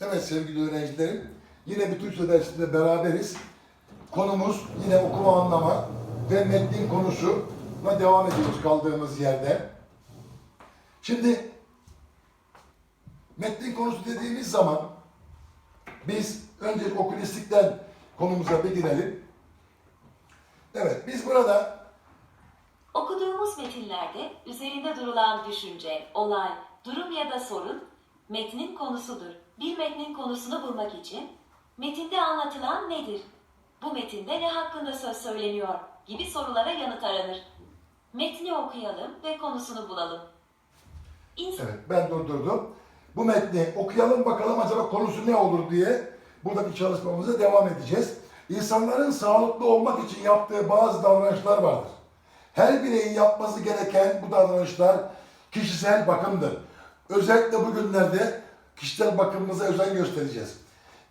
Evet sevgili öğrencilerim, yine bir Türkçe dersinde beraberiz. Konumuz yine okuma anlama ve metnin konusuna devam ediyoruz kaldığımız yerde. Şimdi metnin konusu dediğimiz zaman biz önce okulistikten konumuza bir girelim. Evet, biz burada Okuduğumuz metinlerde üzerinde durulan düşünce, olay, durum ya da sorun metnin konusudur. Bir metnin konusunu bulmak için metinde anlatılan nedir? Bu metinde ne hakkında söz söyleniyor gibi sorulara yanıt aranır. Metni okuyalım ve konusunu bulalım. İnsan Evet, ben durdurdum. Bu metni okuyalım bakalım acaba konusu ne olur diye buradaki çalışmamıza devam edeceğiz. İnsanların sağlıklı olmak için yaptığı bazı davranışlar vardır. Her bireyin yapması gereken bu davranışlar kişisel bakımdır. Özellikle bugünlerde kişisel bakımımıza özen göstereceğiz.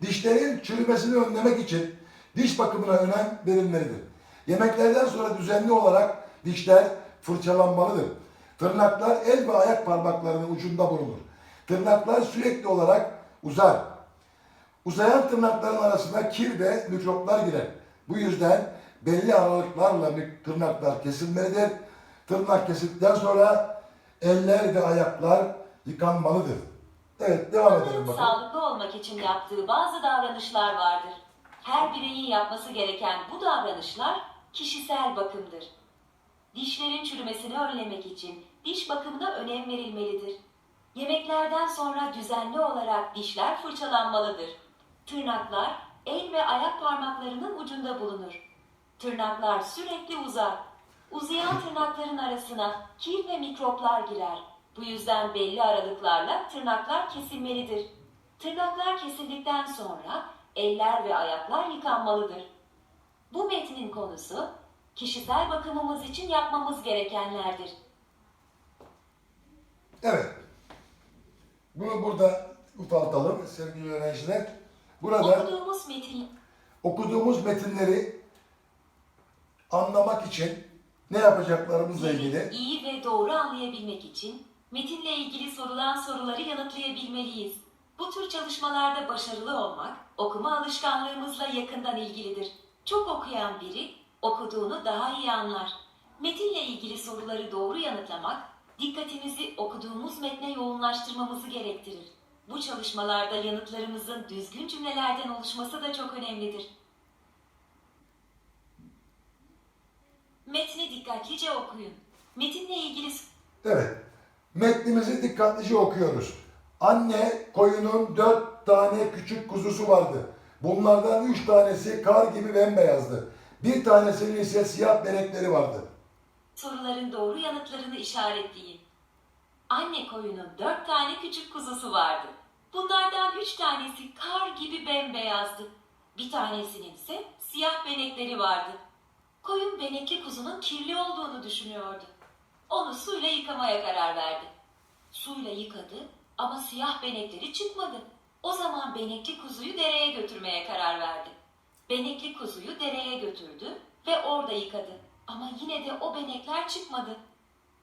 Dişlerin çürümesini önlemek için diş bakımına önem verilmelidir. Yemeklerden sonra düzenli olarak dişler fırçalanmalıdır. Tırnaklar el ve ayak parmaklarının ucunda bulunur. Tırnaklar sürekli olarak uzar. Uzayan tırnakların arasına kir ve mikroplar girer. Bu yüzden belli aralıklarla tırnaklar kesilmelidir. Tırnak kesildikten sonra eller ve ayaklar yıkanmalıdır. Evet devam edelim bakalım. sağlıklı olmak için yaptığı bazı davranışlar vardır. Her bireyin yapması gereken bu davranışlar kişisel bakımdır. Dişlerin çürümesini önlemek için diş bakımına önem verilmelidir. Yemeklerden sonra düzenli olarak dişler fırçalanmalıdır. Tırnaklar el ve ayak parmaklarının ucunda bulunur. Tırnaklar sürekli uzar. Uzayan tırnakların arasına kir ve mikroplar girer. Bu yüzden belli aralıklarla tırnaklar kesilmelidir. Tırnaklar kesildikten sonra eller ve ayaklar yıkanmalıdır. Bu metnin konusu kişisel bakımımız için yapmamız gerekenlerdir. Evet. Bunu burada ufaltalım sevgili öğrenciler. Burada Okuduğumuz metin okuduğumuz metinleri anlamak için ne yapacaklarımızla ilgili iyi ve doğru anlayabilmek için metinle ilgili sorulan soruları yanıtlayabilmeliyiz. Bu tür çalışmalarda başarılı olmak, okuma alışkanlığımızla yakından ilgilidir. Çok okuyan biri okuduğunu daha iyi anlar. Metinle ilgili soruları doğru yanıtlamak, dikkatimizi okuduğumuz metne yoğunlaştırmamızı gerektirir. Bu çalışmalarda yanıtlarımızın düzgün cümlelerden oluşması da çok önemlidir. Metni dikkatlice okuyun. Metinle ilgili Evet. Metnimizi dikkatlice okuyoruz. Anne koyunun dört tane küçük kuzusu vardı. Bunlardan üç tanesi kar gibi bembeyazdı. Bir tanesinin ise siyah benekleri vardı. soruların doğru yanıtlarını işaretleyin. Anne koyunun dört tane küçük kuzusu vardı. Bunlardan üç tanesi kar gibi bembeyazdı. Bir tanesinin ise siyah benekleri vardı. Koyun benekli kuzunun kirli olduğunu düşünüyordu. Suyla yıkamaya karar verdi. Suyla yıkadı ama siyah benekleri çıkmadı. O zaman benekli kuzuyu dereye götürmeye karar verdi. Benekli kuzuyu dereye götürdü ve orada yıkadı. Ama yine de o benekler çıkmadı.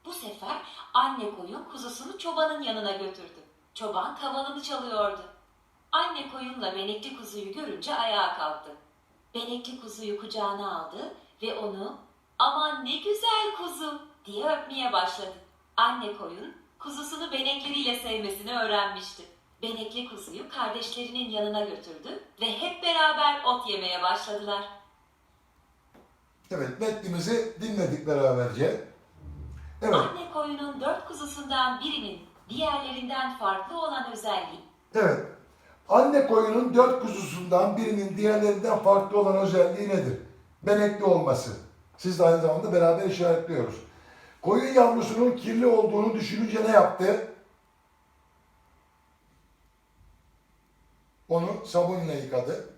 Bu sefer anne koyun kuzusunu çobanın yanına götürdü. Çoban kavalını çalıyordu. Anne koyunla benekli kuzuyu görünce ayağa kalktı. Benekli kuzuyu kucağına aldı ve onu aman ne güzel kuzu diye öpmeye başladı. Anne koyun kuzusunu benekleriyle sevmesini öğrenmişti. Benekli kuzuyu kardeşlerinin yanına götürdü ve hep beraber ot yemeye başladılar. Evet metnimizi dinledik beraberce. Evet. Anne koyunun dört kuzusundan birinin diğerlerinden farklı olan özelliği Evet. Anne koyunun dört kuzusundan birinin diğerlerinden farklı olan özelliği nedir? Benekli olması. Siz de aynı zamanda beraber işaretliyoruz. Koyun yavrusunun kirli olduğunu düşününce ne yaptı? Onu sabunla yıkadı.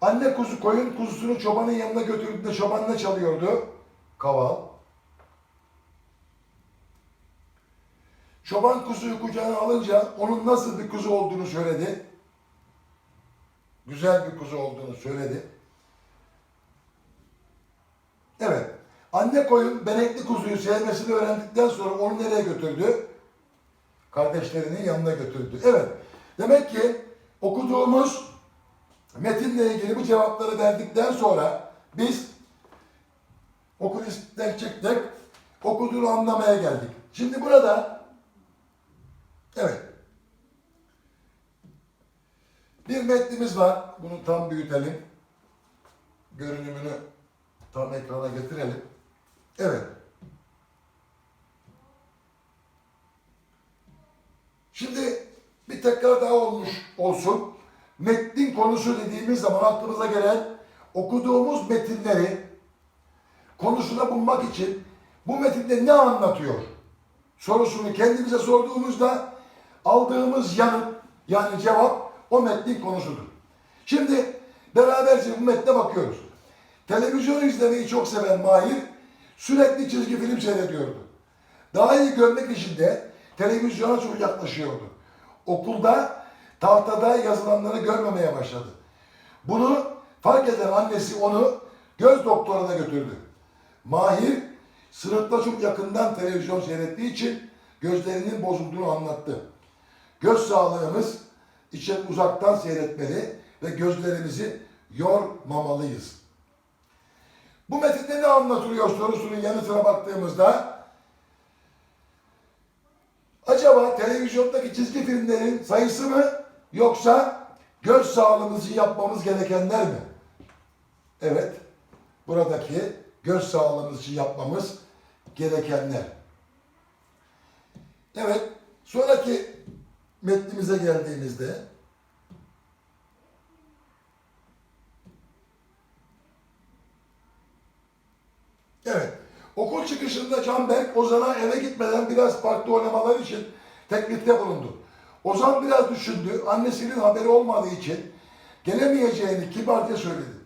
Anne kuzu koyun kuzusunu çobanın yanına götürdüğünde çoban ne çalıyordu? Kaval. Çoban kuzuyu kucağına alınca onun nasıl bir kuzu olduğunu söyledi. Güzel bir kuzu olduğunu söyledi. Evet. Anne koyun benekli kuzuyu sevmesini öğrendikten sonra onu nereye götürdü? Kardeşlerinin yanına götürdü. Evet. Demek ki okuduğumuz metinle ilgili bu cevapları verdikten sonra biz okulisten çıktık, okuduğunu anlamaya geldik. Şimdi burada evet bir metnimiz var. Bunu tam büyütelim. Görünümünü tam ekrana getirelim. Evet. Şimdi bir tekrar daha olmuş olsun. Metnin konusu dediğimiz zaman aklımıza gelen okuduğumuz metinleri konusuna bulmak için bu metinde ne anlatıyor sorusunu kendimize sorduğumuzda aldığımız yanıt yani cevap o metnin konusudur. Şimdi beraberce bu metne bakıyoruz. Televizyon izlemeyi çok seven Mahir sürekli çizgi film seyrediyordu. Daha iyi görmek için de televizyona çok yaklaşıyordu. Okulda tahtada yazılanları görmemeye başladı. Bunu fark eden annesi onu göz doktoruna götürdü. Mahir sınıfta çok yakından televizyon seyrettiği için gözlerinin bozulduğunu anlattı. Göz sağlığımız için uzaktan seyretmeli ve gözlerimizi yormamalıyız. Bu metinde ne anlatılıyor sorusunun yanıtına baktığımızda acaba televizyondaki çizgi filmlerin sayısı mı yoksa göz sağlığımız için yapmamız gerekenler mi? Evet, buradaki göz sağlığımız için yapmamız gerekenler. Evet, sonraki metnimize geldiğimizde Evet. Okul çıkışında Canberk Ozan'a eve gitmeden biraz parkta oynamalar için teklifte bulundu. Ozan biraz düşündü. Annesinin haberi olmadığı için gelemeyeceğini kibarca söyledi.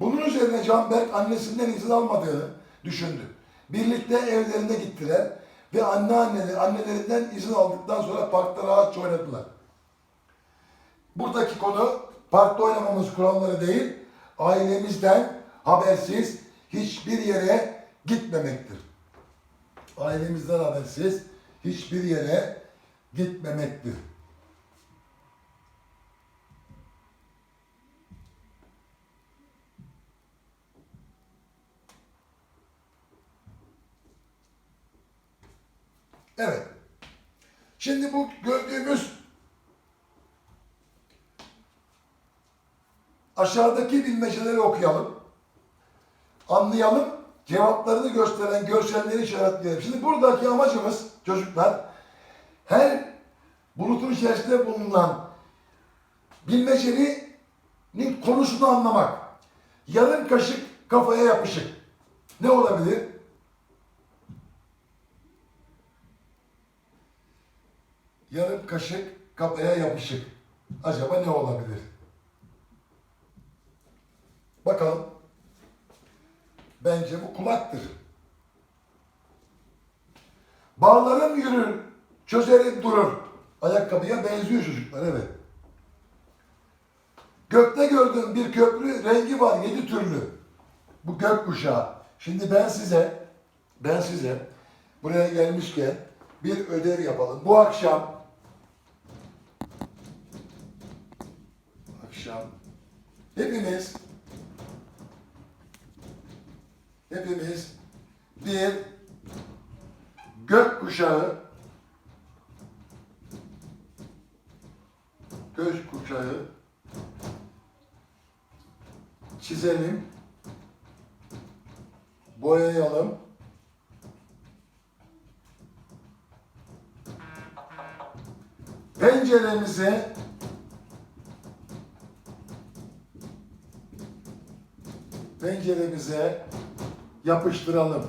Bunun üzerine Canberk annesinden izin almadığını düşündü. Birlikte evlerine gittiler ve anneanneleri annelerinden izin aldıktan sonra parkta rahatça oynadılar. Buradaki konu parkta oynamamız kuralları değil, ailemizden habersiz hiçbir yere gitmemektir. Ailemizden habersiz hiçbir yere gitmemektir. Evet. Şimdi bu gördüğümüz aşağıdaki bilmeceleri okuyalım. Anlayalım. Cevaplarını gösteren görselleri işaretleyelim. Şimdi buradaki amacımız çocuklar her bulutun içerisinde bulunan bilmecenin konusunu anlamak. Yarım kaşık kafaya yapışık. Ne olabilir? Yarım kaşık kafaya yapışık. Acaba ne olabilir? Bakalım. Bence bu kulaktır. Bağlarım yürür, çözerim durur. Ayakkabıya benziyor çocuklar, evet. Gökte gördüğüm bir köprü, rengi var yedi türlü. Bu gök kuşağı. Şimdi ben size, ben size buraya gelmişken bir ödev yapalım. Bu akşam, akşam hepimiz hepimiz bir gök kuşağı gök kuşağı çizelim boyayalım. Penceremize penceremize yapıştıralım.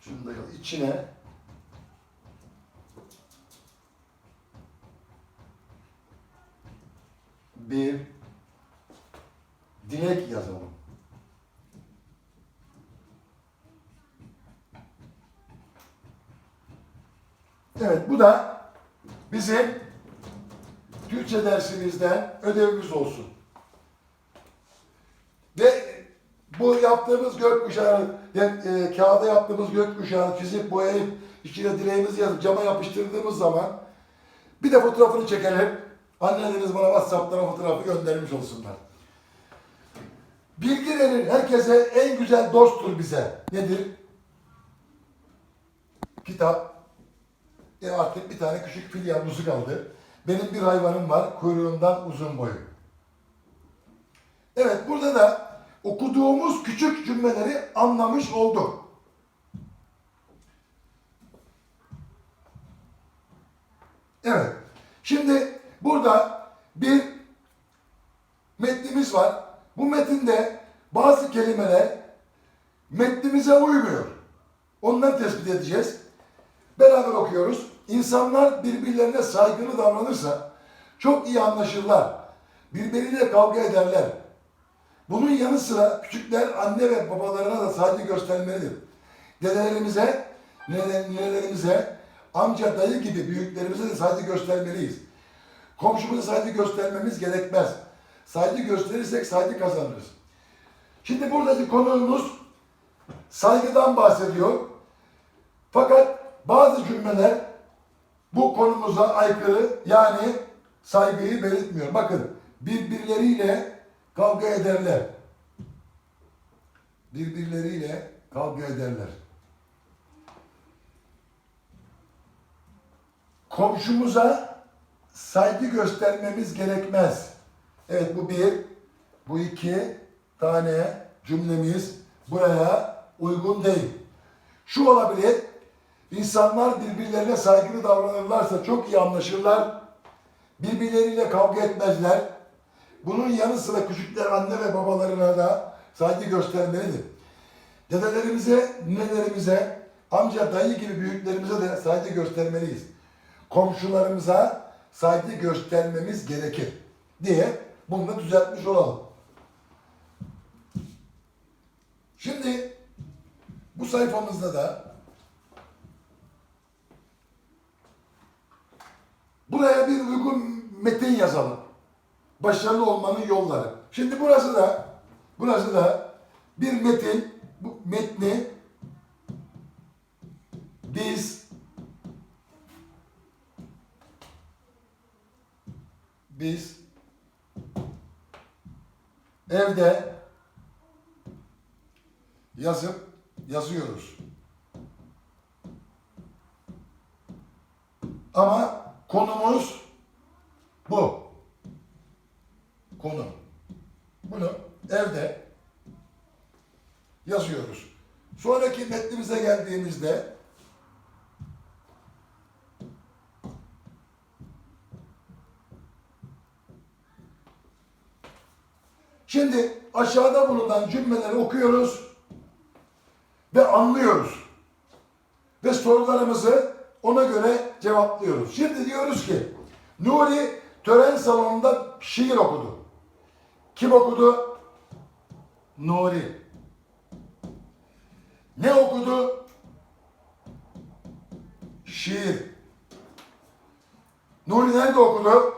Şunu da içine bir dilek yazalım. Evet bu da bizim Türkçe dersimizden ödevimiz olsun. Ve bu yaptığımız gökkuşağı, e, kağıda yaptığımız gökkuşağı çizip boyayıp içine dileğimizi yazıp cama yapıştırdığımız zaman bir de fotoğrafını çekelim. Anneleriniz bana WhatsApp'tan fotoğrafı göndermiş olsunlar. Bilgi verir herkese en güzel dosttur bize. Nedir? Kitap. E artık bir tane küçük fil yavrusu kaldı. Benim bir hayvanım var kuyruğundan uzun boyu. Evet burada da okuduğumuz küçük cümleleri anlamış olduk. Evet. Şimdi burada bir metnimiz var. Bu metinde bazı kelimeler metnimize uymuyor. Onları tespit edeceğiz. Beraber okuyoruz. İnsanlar birbirlerine saygılı davranırsa çok iyi anlaşırlar. Birbiriyle kavga ederler. Bunun yanı sıra küçükler anne ve babalarına da saygı göstermelidir. Dedelerimize, nene- ninelerimize, amca, dayı gibi büyüklerimize de saygı göstermeliyiz. Komşumuza saygı göstermemiz gerekmez. Saygı gösterirsek saygı kazanırız. Şimdi buradaki konumuz saygıdan bahsediyor. Fakat bazı cümleler bu konumuza aykırı yani saygıyı belirtmiyor. Bakın birbirleriyle kavga ederler. Birbirleriyle kavga ederler. Komşumuza saygı göstermemiz gerekmez. Evet bu bir, bu iki tane cümlemiz buraya uygun değil. Şu olabilir, insanlar birbirlerine saygılı davranırlarsa çok iyi anlaşırlar, birbirleriyle kavga etmezler. Bunun yanı sıra küçükler anne ve babalarına da saygı göstermelidir. Dedelerimize, ninelerimize, amca, dayı gibi büyüklerimize de saygı göstermeliyiz. Komşularımıza saygı göstermemiz gerekir diye bunu düzeltmiş olalım. Şimdi bu sayfamızda da buraya bir uygun metin yazalım. Başarılı olmanın yolları. Şimdi burası da burası da bir metin geldiğimizde Şimdi aşağıda bulunan cümleleri okuyoruz ve anlıyoruz. Ve sorularımızı ona göre cevaplıyoruz. Şimdi diyoruz ki Nuri tören salonunda şiir okudu. Kim okudu? Nuri. Ne okudu? Şiir. Nuri nerede okudu?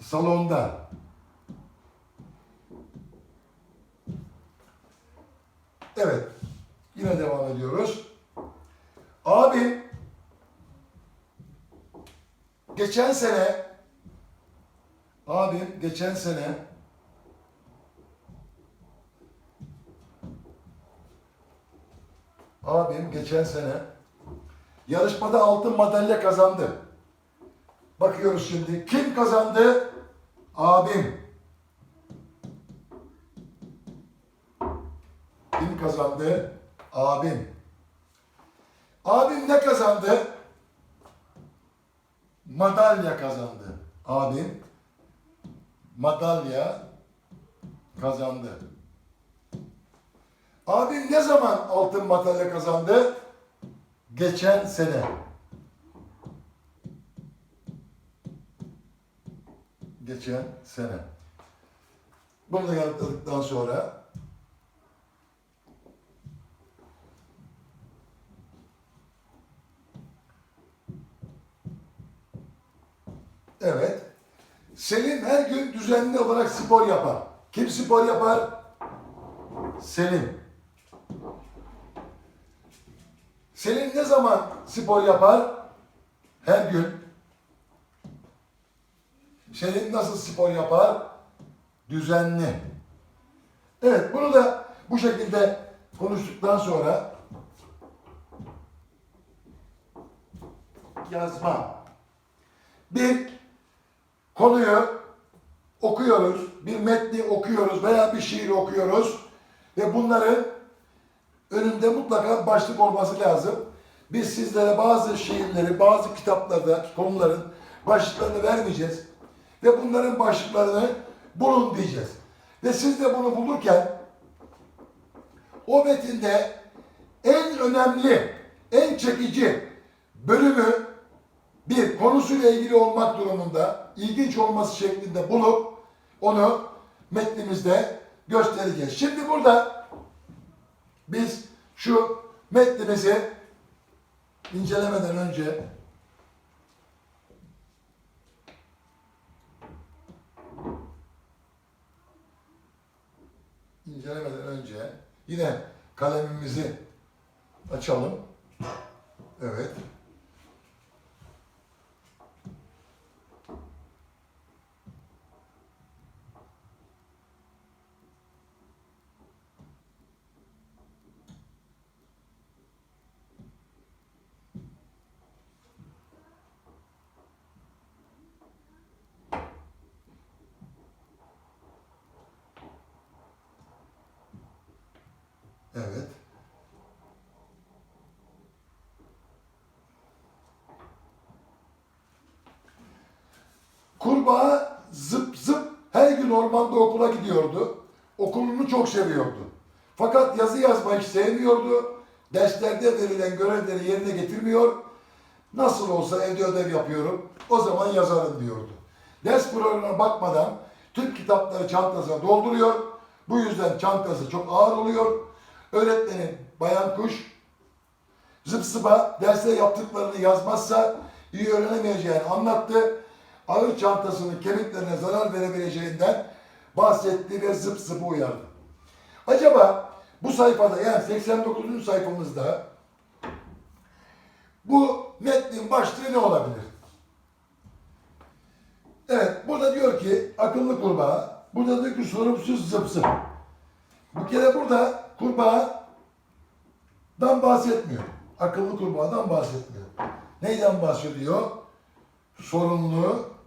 Salonda. Evet. Yine devam ediyoruz. Abi geçen sene abim geçen sene abim geçen sene yarışmada altın madalya kazandı. Bakıyoruz şimdi. Kim kazandı? Abim. Kim kazandı? Abim. Abim ne kazandı? Madalya kazandı. Abim madalya kazandı. Abim ne zaman altın madalya kazandı? Geçen sene. Geçen sene. Bunu da sonra Evet. Selim her gün düzenli olarak spor yapar. Kim spor yapar? Selim. Selim ne zaman spor yapar? Her gün. Selim nasıl spor yapar? Düzenli. Evet, bunu da bu şekilde konuştuktan sonra yazma. Bir konuyu okuyoruz, bir metni okuyoruz veya bir şiir okuyoruz ve bunların önünde mutlaka başlık olması lazım. Biz sizlere bazı şiirleri, bazı kitaplarda konuların başlıklarını vermeyeceğiz ve bunların başlıklarını bulun diyeceğiz. Ve siz de bunu bulurken o metinde en önemli, en çekici bölümü bir konusuyla ilgili olmak durumunda ilginç olması şeklinde bulup onu metnimizde göstereceğiz. Şimdi burada biz şu metnimizi incelemeden önce incelemeden önce yine kalemimizi açalım. Evet. Kurbağa zıp zıp her gün ormanda okula gidiyordu. Okulunu çok seviyordu. Fakat yazı yazmayı sevmiyordu. Derslerde verilen görevleri yerine getirmiyor. Nasıl olsa evde ödev yapıyorum. O zaman yazarım diyordu. Ders programına bakmadan tüm kitapları çantasına dolduruyor. Bu yüzden çantası çok ağır oluyor. Öğretmenin bayan kuş zıp zıpa derste yaptıklarını yazmazsa iyi öğrenemeyeceğini anlattı. Ağır çantasının kemiklerine zarar verebileceğinden bahsetti ve zıp zıpı uyardı. Acaba bu sayfada yani 89. sayfamızda bu metnin başlığı ne olabilir? Evet, burada diyor ki akıllı kurbağa, burada diyor ki sorumsuz zıp zıp. Bir kere burada kurbağadan bahsetmiyor. Akıllı kurbağadan bahsetmiyor. Neyden bahsediyor? Sorumlu.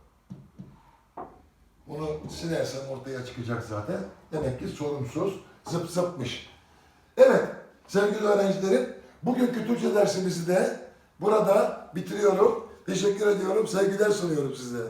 Bunu silersem ortaya çıkacak zaten. Demek ki sorumsuz, zıp zıpmış. Evet, sevgili öğrencilerim, bugünkü Türkçe dersimizi de burada bitiriyorum. Teşekkür ediyorum, sevgiler sunuyorum sizlere.